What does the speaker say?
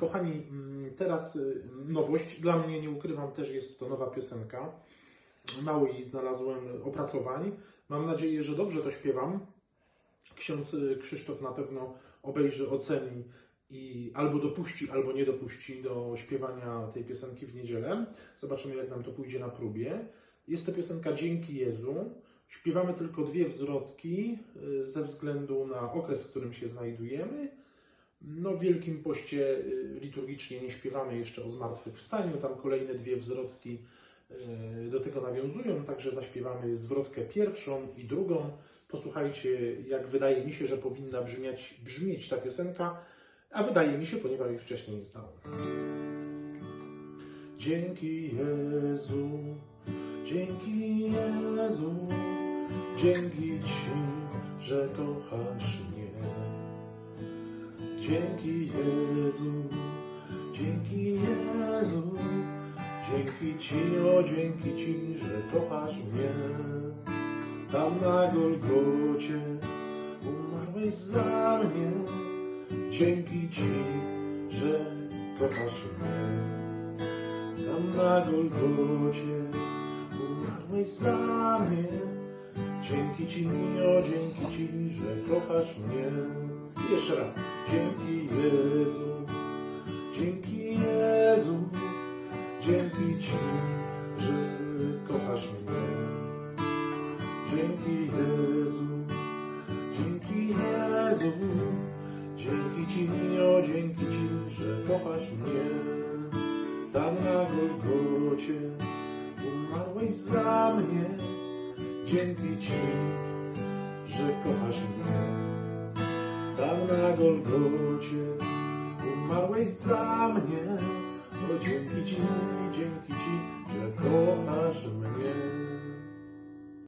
Kochani, mm, teraz y, nowość. Dla mnie, nie ukrywam, też jest to nowa piosenka. Mało jej znalazłem opracowań. Mam nadzieję, że dobrze to śpiewam. Ksiądz y, Krzysztof na pewno obejrzy, oceni i albo dopuści, albo nie dopuści do śpiewania tej piosenki w niedzielę. Zobaczymy, jak nam to pójdzie na próbie. Jest to piosenka Dzięki Jezu. Śpiewamy tylko dwie wzrodki y, ze względu na okres, w którym się znajdujemy. No, w Wielkim Poście y, liturgicznie nie śpiewamy jeszcze o zmartwychwstaniu. Tam kolejne dwie wzrodki y, do tego nawiązują, także zaśpiewamy zwrotkę pierwszą i drugą. Posłuchajcie, jak wydaje mi się, że powinna brzmieć, brzmieć ta piosenka, a wydaje mi się, ponieważ jej wcześniej nie stało. Dzięki Jezu, dzięki Jezu, dzięki Ci, że kochasz. Dzięki Jezu, dzięki Jezu, dzięki Ci, o dzięki Ci, że kochasz mnie. Tam na Golgocie umarłeś za mnie. Dzięki Ci, że kochasz mnie. Tam na Golgocie umarłeś za mnie. Dzięki Ci, o dzięki Ci, że kochasz mnie. Jeszcze raz. Dzięki Jezu, dzięki Jezu, dzięki Ci, że kochasz mnie. Dzięki Jezu, dzięki Jezu, dzięki Ci, o dzięki Ci, że kochasz mnie. Tam na Golgocie umarłeś za mnie. Dzięki Ci, że kochasz mnie. Tam na Golgocie umarłeś za mnie. O dzięki Ci, dzięki Ci.